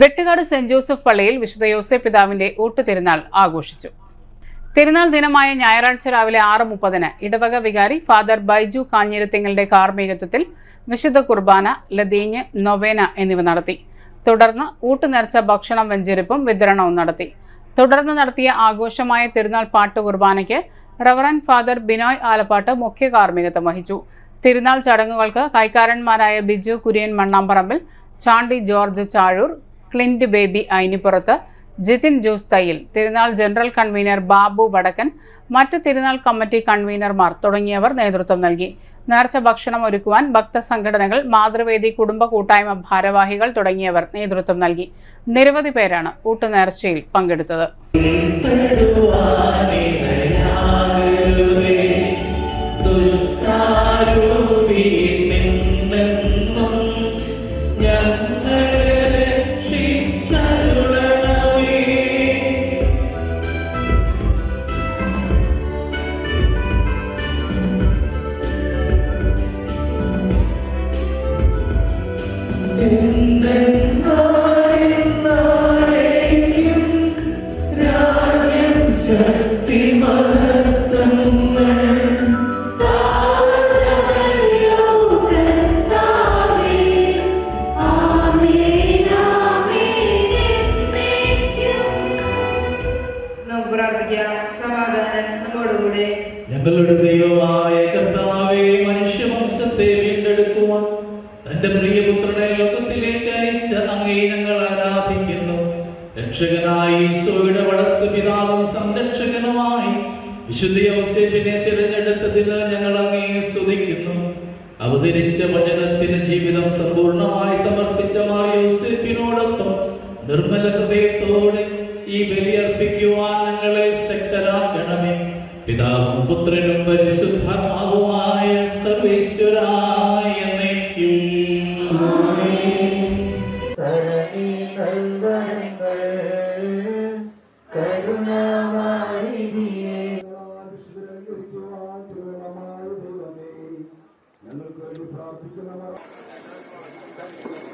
Vettukad saint Joseph പള്ളിയിൽ വിശുദ്ധ യോസഫ് പിതാവിന്റെ ഊട്ടുതിരുന്നാൾ ആഘോഷിച്ചു. തിരുനാൾ ദിനമായ ഞായറാഴ്ച രാവിലെ ആറ് മുപ്പതിന് ഇടവക വികാരി ഫാദർ ബൈജു കാഞ്ഞിരത്തിങ്ങളുടെ കാർമ്മികത്വത്തിൽ വിശുദ്ധ കുർബാന ലതീഞ്ഞ് നൊവേന എന്നിവ നടത്തി. തുടർന്ന് ഊട്ടുനേർച്ച ഭക്ഷണം വെഞ്ചരിപ്പും വിതരണവും നടത്തി. തുടർന്ന് നടത്തിയ ആഘോഷമായ തിരുനാൾ പാട്ട് കുർബാനയ്ക്ക് റവറൻ ഫാദർ ബിനോയ് ആലപ്പാട്ട് മുഖ്യ കാർമ്മികത്വം വഹിച്ചു. തിരുനാൾ ചടങ്ങുകൾക്ക് കൈക്കാരന്മാരായ ബിജു കുര്യൻ മണ്ണാമ്പറമ്പിൽ ചാണ്ടി ജോർജ് ചാഴൂർ ക്ലിന്റ് ബേബി അയിനിപ്പുറത്ത് ജിതിൻ ജോസ് തയ്യിൽ തിരുനാൾ ജനറൽ കൺവീനർ ബാബു വടക്കൻ മറ്റ് തിരുനാൾ കമ്മിറ്റി കൺവീനർമാർ തുടങ്ങിയവർ നേതൃത്വം നൽകി. നേർച്ച ഭക്ഷണം ഒരുക്കുവാൻ ഭക്തസംഘടനകൾ മാതൃവേദി കുടുംബ കൂട്ടായ്മ ഭാരവാഹികൾ തുടങ്ങിയവർ നേതൃത്വം നൽകി. നിരവധി പേരാണ് ഊട്ടുനേർച്ചയിൽ പങ്കെടുത്തത്. ഞങ്ങളുടെ ദൈവമായ കർത്താവെ മനുഷ്യവംശത്തെ വീണ്ടെടുക്കുവാൻ തന്റെ രക്ഷകനായി ഈശോയുടെ വളർത്തു പിതാവും സംരക്ഷകനുമായി വിശുദ്ധ യോസേഫിനെ തിരഞ്ഞെടുത്തതിന് ഞങ്ങൾ അങ്ങേ സ്തുതിക്കുന്നു. അവതരിച്ച വചനത്തിന് ജീവിതം സമ്പൂർണമായി സമർപ്പിച്ച ഔസേപ്പിനോടൊപ്പം നിർമ്മല ഹൃദയത്തോടെ ഈ ബലിയർപ്പിക്കുവാൻ ഞങ്ങളെ ശക്തരാക്കണമേ. പിതാവും പുത്രനും പരിശുദ്ധാത്മാവുമായ സർവേശ്വരായ കരണികൾ Thank you.